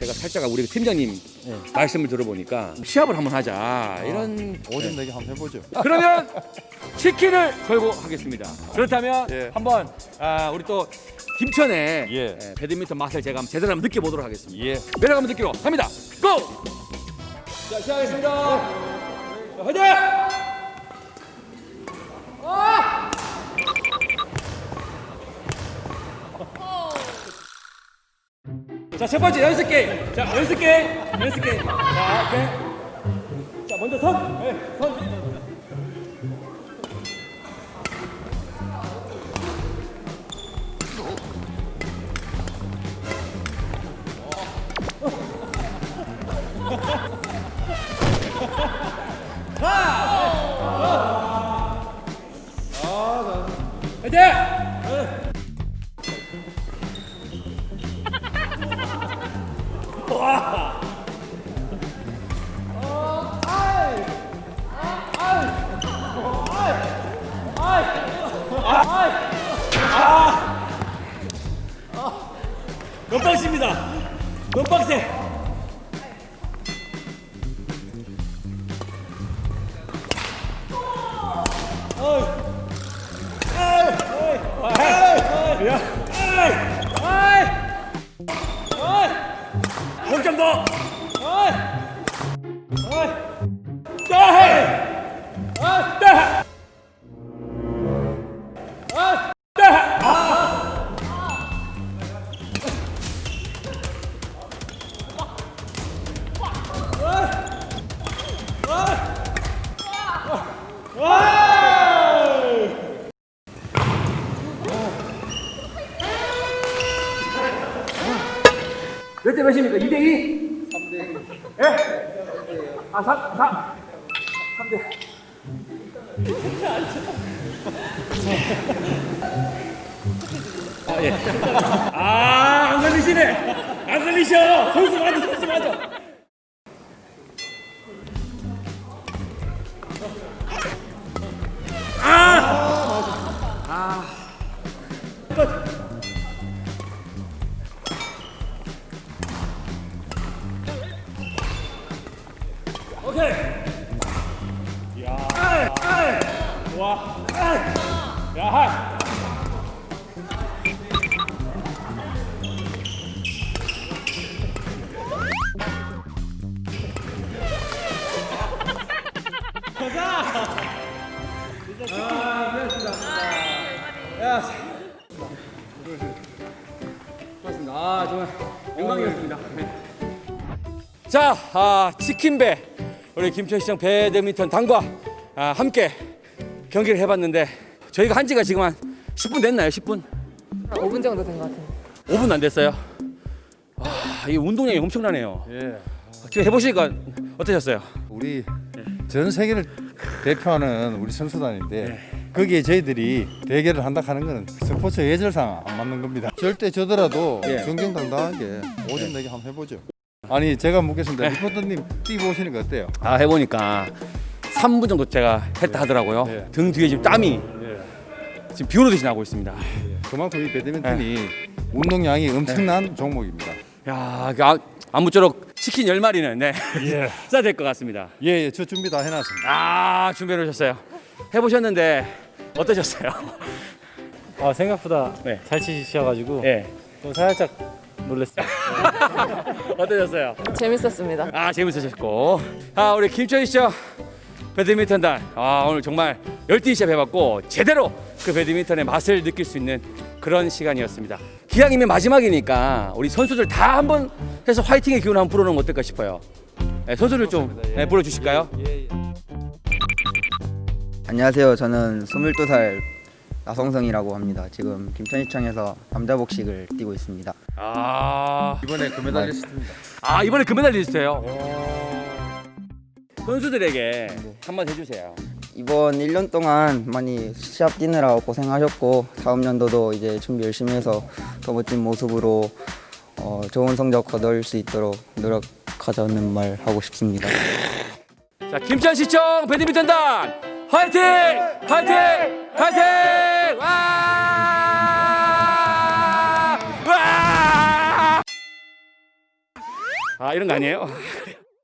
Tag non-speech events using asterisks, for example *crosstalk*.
제가 살짝 우리 팀장님 네. 말씀을 들어보니까 시합을 한번 하자 이런 오줌 내기 한번 해보죠. 그러면 치킨을 걸고 하겠습니다. 그렇다면 예. 한번 아, 우리 또 김천의 예. 예, 배드민턴 맛을 제가 한번 제대로 한번 느껴보도록 하겠습니다. 예. 매력 한번 느끼러 갑니다. 고! 자 시작하겠습니다. 자, 화이팅! 자, 첫 번째 연습 게임. 자, 연습 게임. 연습 게임. 자, 오케이. 자, 먼저 선. 네, 선. 화이팅! 너박스입니다. 너박스. 공점 더. 몇 대 몇입니까? 2대 2? 3대 2. 예? 아, 3, 3. 3대. 아, 예. 아, 안 걸리시네. 안 걸리셔. 선수 맞아, 선수 맞아. 오케이. 야. 와. 야, 하. 고맙습니다. 아 정말 영광이었습니다. 네. 자, 아, 치킨배 우리 김천시청 배드민턴 당과 아, 함께 경기를 해봤는데 저희가 한 지가 지금 한 10분 됐나요? 10분? 5분 정도 된 것 같은데. 5분 안 됐어요. 아, 이 운동량이 엄청나네요. 예. 지금 해보시니까 어떠셨어요? 우리 전 세계를 대표하는 우리 선수단인데 거기에 저희들이 대결을 한다 하는 거는 스포츠 예절상 안 맞는 겁니다. 절대 저더라도 예. 정정당당하게 오줌 내기 한번 해보죠. 아니 제가 묻겠습니다. 리포터님 뛰고 오시니까 어때요? 아, 해보니까 3분 정도 제가 했다 하더라고요. 네. 등 뒤에 지금 땀이 예. 지금 비 오는 듯이 나고 있습니다. 그만큼 이 배드민턴이 운동량이 엄청난 종목입니다. 야, 아, 아무쪼록 치킨 10마리는 네. 예. *laughs* 써야 될것 같습니다. 예, 예, 저 준비 다 해놨습니다. 아, 준비해 오셨어요. 해 보셨는데 어떠셨어요? 아 생각보다 네. 잘 치셔가지고 예. 좀 살짝 놀랐어요. *laughs* 어떠셨어요? 재밌었습니다. 아 재밌으셨고 아 우리 김철희 씨죠 배드민턴단 아 오늘 정말 열띤 시합 해봤고 제대로 그 배드민턴의 맛을 느낄 수 있는 그런 시간이었습니다 기왕이면 마지막이니까 우리 선수들 다 한번 해서 화이팅의 기운 한번 불어넣으면 어떨까 싶어요 네, 선수를 좀 네, 불러주실까요? 안녕하세요. 저는 22살 나성성이라고 합니다. 지금 김천시청에서 남자 복식을 뛰고 있습니다. 아, 이번에 금메달리스트입니다. 아 이번에 금메달리스트예요 선수들에게 한마디 해주세요 이번 1년 동안 많이 시합 뛰느라 고생하셨고 다음 연도도 이제 준비 열심히 해서 더 멋진 모습으로 어, 좋은 성적 거둘 수 있도록 노력하자는 말 하고 싶습니다. 자 김천시청 배드민턴단 화이팅! 화이팅! 화이팅! 이런 거 아니에요? 아.